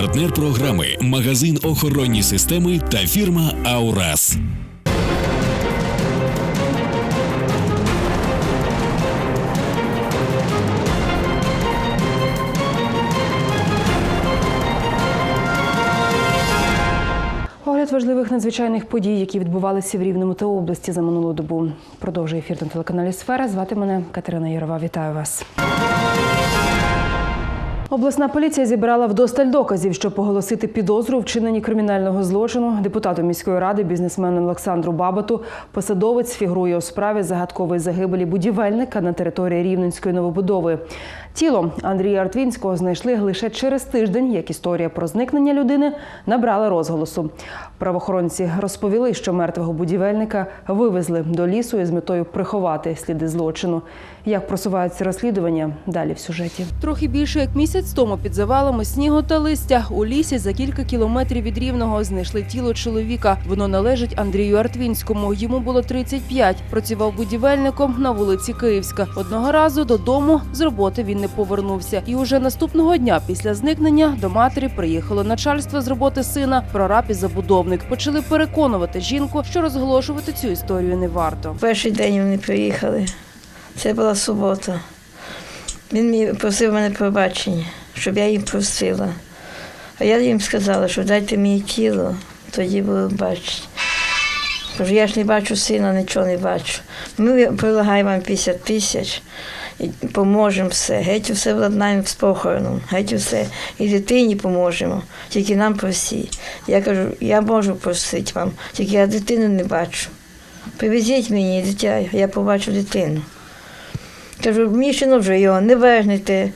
Партнер програми магазин охоронні системи та фірма Аурас. Огляд важливих надзвичайних подій, які відбувалися в Рівному та області за минулу добу. Продовжує ефір на телеканалі Сфера. Звати мене Катерина Ярова. Вітаю вас. Обласна поліція зібрала вдосталь доказів, щоб оголосити підозру вчиненні кримінального злочину депутату міської ради, бізнесмену Олександру Бабату. Посадовець фігурує у справі загадкової загибелі будівельника на території Рівненської новобудови. Тіло Андрія Артвінського знайшли лише через тиждень, як історія про зникнення людини набрала розголосу. Правоохоронці розповіли, що мертвого будівельника вивезли до лісу із метою приховати сліди злочину. Як просуваються розслідування? Далі в сюжеті. Трохи більше як місяць тому під завалами снігу та листя у лісі за кілька кілометрів від рівного знайшли тіло чоловіка. Воно належить Андрію Артвінському. Йому було 35. Працював будівельником на вулиці Київська. Одного разу додому з роботи він не повернувся. І уже наступного дня після зникнення до матері приїхало начальство з роботи сина, прораб і забудовник. Почали переконувати жінку, що розголошувати цю історію не варто. Перший день вони приїхали. Це була субота. Він просив мене пробачення, щоб я їм простила. А я їм сказала, що дайте мені тіло, тоді буду бачити. Кажу, я ж не бачу сина, нічого не бачу. Ми прилагаємо вам 50 тисяч і поможемо все. Геть усе владнаємо з похороном, геть усе. І дитині поможемо. Тільки нам просіть. Я кажу, я можу просити вам, тільки я дитину не бачу. Привезіть мені дитя, я побачу дитину. Кажу, мішано вже його, не вернете.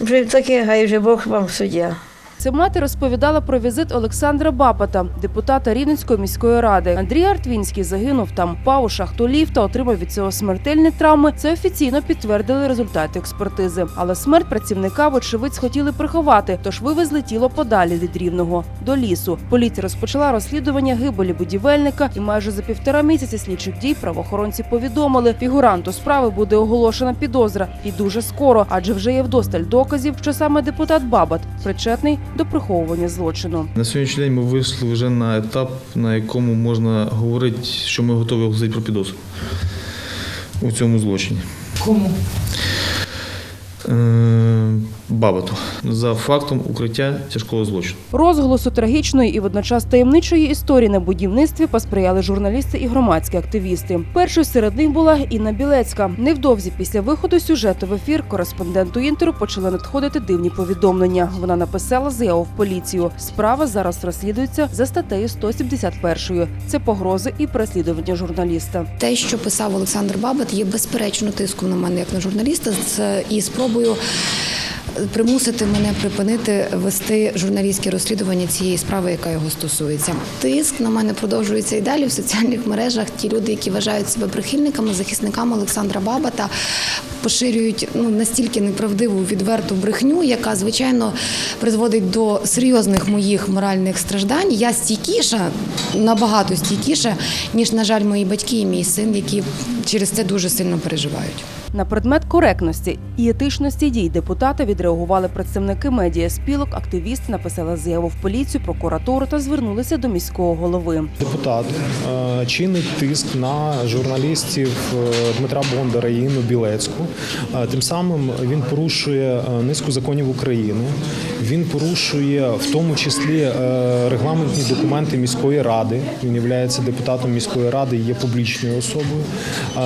Вже таке, хай вже Бог вам суддя. Це мати розповідала про візит Олександра Бапата, депутата Рівненської міської ради. Андрій Артвінський загинув там, у шахту ліфта, отримав від цього смертельні травми. Це офіційно підтвердили результати експертизи. Але смерть працівника, вочевидь, схотіли приховати, тож вивезли тіло подалі від рівного до лісу. Поліція розпочала розслідування гибелі будівельника, і майже за півтора місяці слідчих дій правоохоронці повідомили, фігуранту справи буде оголошена підозра і дуже скоро, адже вже є вдосталь доказів, що саме депутат Бабат причетний до приховування злочину. На сьогоднішній день ми вийшли вже на етап, на якому можна говорити, що ми готові оголосити про підозру у цьому злочині. Кому? Е, Бабату за фактом укриття тяжкого злочину. Розголосу трагічної і водночас таємничої історії на будівництві посприяли журналісти і громадські активісти. Першою серед них була Інна Білецька. Невдовзі після виходу сюжету в ефір кореспонденту інтеру почали надходити дивні повідомлення. Вона написала заяву в поліцію. Справа зараз розслідується за статтею 171. Це погрози і переслідування журналіста. Те, що писав Олександр Бабат, є безперечно тиском на мене як на журналіста з і спробою 没有。Примусити мене припинити вести журналістське розслідування цієї справи, яка його стосується. Тиск на мене продовжується і далі в соціальних мережах. Ті люди, які вважають себе прихильниками, захисниками Олександра Бабата, поширюють ну настільки неправдиву відверту брехню, яка звичайно призводить до серйозних моїх моральних страждань. Я стійкіша, набагато стійкіша, ніж, на жаль, мої батьки і мій син, які через це дуже сильно переживають. На предмет коректності і етичності дій депутата відреагували представники медіа спілок. Активісти написали заяву в поліцію, прокуратуру та звернулися до міського голови. Депутат е, чинить тиск на журналістів е, Дмитра Бондара і Інну Білецьку. Е, Тим самим він порушує низку законів України. Він порушує в тому числі регламентні документи міської ради. Він є депутатом міської ради і є публічною особою.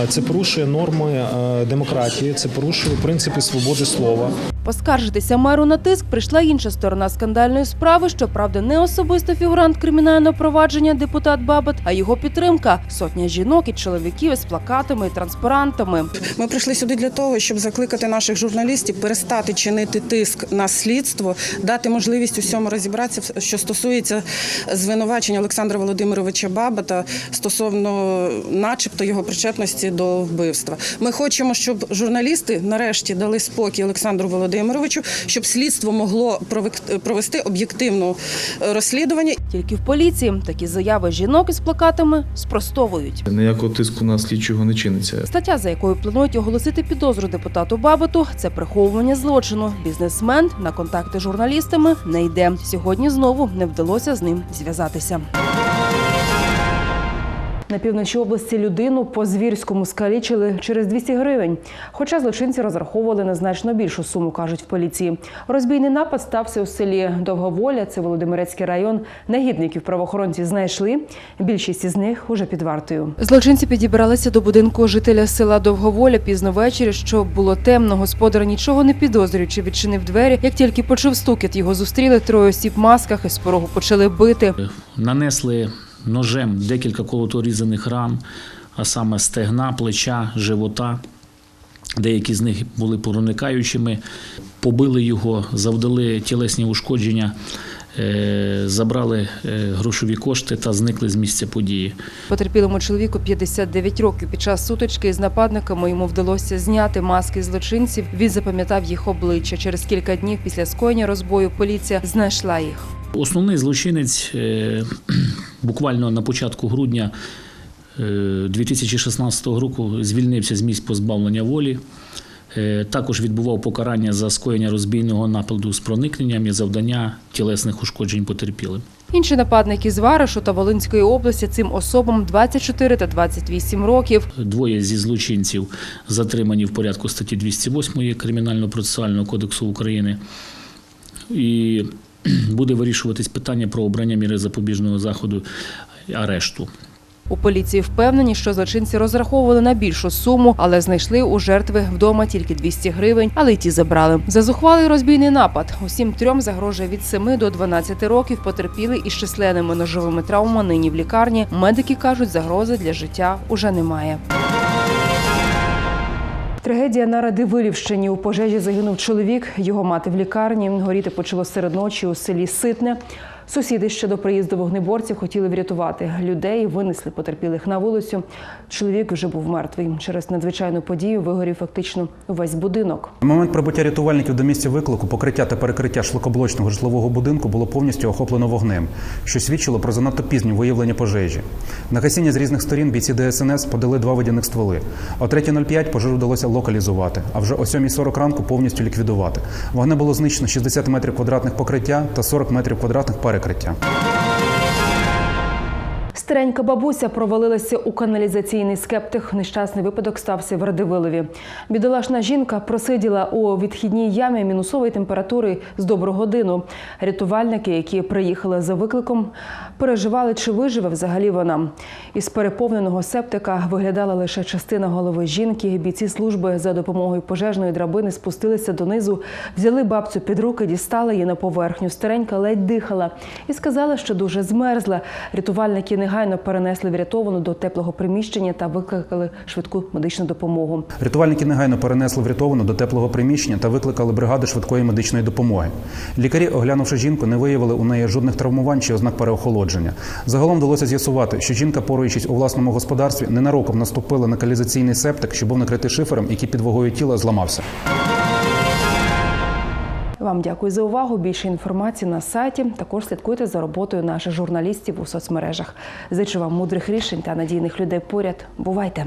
Це порушує норми демократії, це порушує принципи свободи слова. Поскаржитися меру на тиск прийшла інша сторона скандальної справи. Щоправда, не особисто фігурант кримінального провадження депутат Бабат, а його підтримка сотня жінок і чоловіків із плакатами і транспарантами. Ми прийшли сюди для того, щоб закликати наших журналістів перестати чинити тиск на слідство, дати можливість усьому розібратися, що стосується звинувачення Олександра Володимировича Бабата стосовно, начебто, його причетності до вбивства. Ми хочемо, щоб журналісти нарешті дали спокій Олександру Володимировичу Володимировичу, щоб слідство могло провести об'єктивне розслідування. Тільки в поліції такі заяви жінок із плакатами спростовують. Ніякого тиску на слідчого не чиниться. Стаття, за якою планують оголосити підозру депутату Бабату, це приховування злочину. Бізнесмен на контакти з журналістами не йде. Сьогодні знову не вдалося з ним зв'язатися. На півночі області людину по звірському скалічили через 200 гривень. Хоча злочинці розраховували на значно більшу суму, кажуть в поліції. Розбійний напад стався у селі Довговоля, це Володимирецький район. Негідників правоохоронці знайшли. Більшість із них уже під вартою. Злочинці підібралися до будинку жителя села Довговоля пізно ввечері, що було темно. Господар нічого не підозрюючи, відчинив двері. Як тільки почув стукіт, його зустріли троє осіб в масках і з порогу почали бити. нанесли ножем декілька колоторізаних ран, а саме стегна, плеча, живота. Деякі з них були проникаючими, побили його, завдали тілесні ушкодження, е, забрали е, грошові кошти та зникли з місця події. Потерпілому чоловіку 59 років. Під час сутички з нападниками йому вдалося зняти маски злочинців. Він запам'ятав їх обличчя. Через кілька днів після скоєння розбою поліція знайшла їх. Основний злочинець е, буквально на початку грудня е, 2016 року звільнився з місць позбавлення волі. Е, Також відбував покарання за скоєння розбійного нападу з проникненням і завдання тілесних ушкоджень потерпілим. Інші нападники з Варишу та Волинської області цим особам 24 та 28 років. Двоє зі злочинців затримані в порядку статті 208 Кримінально-процесуального кодексу України. І буде вирішуватись питання про обрання міри запобіжного заходу арешту. У поліції впевнені, що злочинці розраховували на більшу суму, але знайшли у жертви вдома тільки 200 гривень, але й ті забрали. За зухвалий розбійний напад усім трьом загрожує від 7 до 12 років. Потерпіли із численними ножовими травмами нині в лікарні. Медики кажуть, загрози для життя уже немає. Трагедія на Радивилівщині. У пожежі загинув чоловік. Його мати в лікарні. Горіти почало серед ночі у селі Ситне. Сусіди ще до приїзду вогнеборців хотіли врятувати людей, винесли потерпілих на вулицю. Чоловік вже був мертвий. Через надзвичайну подію вигорів фактично увесь будинок. На момент прибуття рятувальників до місця виклику покриття та перекриття шлакоблочного житлового будинку було повністю охоплено вогнем, що свідчило про занадто пізнє виявлення пожежі. На гасіння з різних сторін бійці ДСНС подали два водяних стволи. О 3.05 пожежу вдалося локалізувати, а вже о 7.40 ранку повністю ліквідувати. Вогне було знищено 60 метрів квадратних покриття та 40 метрів квадратних перекриття. Старенька бабуся провалилася у каналізаційний скептик. Нещасний випадок стався в Радивилові. Бідолашна жінка просиділа у відхідній ямі мінусової температури з добру годину. Рятувальники, які приїхали за викликом, переживали, чи виживе взагалі вона. Із переповненого септика виглядала лише частина голови жінки. Бійці служби за допомогою пожежної драбини спустилися донизу, взяли бабцю під руки, дістали її на поверхню. Старенька ледь дихала і сказала, що дуже змерзла. Рятувальники негайно перенесли врятовану до теплого приміщення та викликали швидку медичну допомогу. Рятувальники негайно перенесли врятовану до теплого приміщення та викликали бригади швидкої медичної допомоги. Лікарі, оглянувши жінку, не виявили у неї жодних травмувань чи ознак переохолодження. Загалом вдалося з'ясувати, що жінка, поруючись у власному господарстві, ненароком наступила на каналізаційний септик, що був накритий шифером, який під вагою тіла зламався. Вам дякую за увагу. Більше інформації на сайті. Також слідкуйте за роботою наших журналістів у соцмережах. Зичу вам мудрих рішень та надійних людей поряд. Бувайте!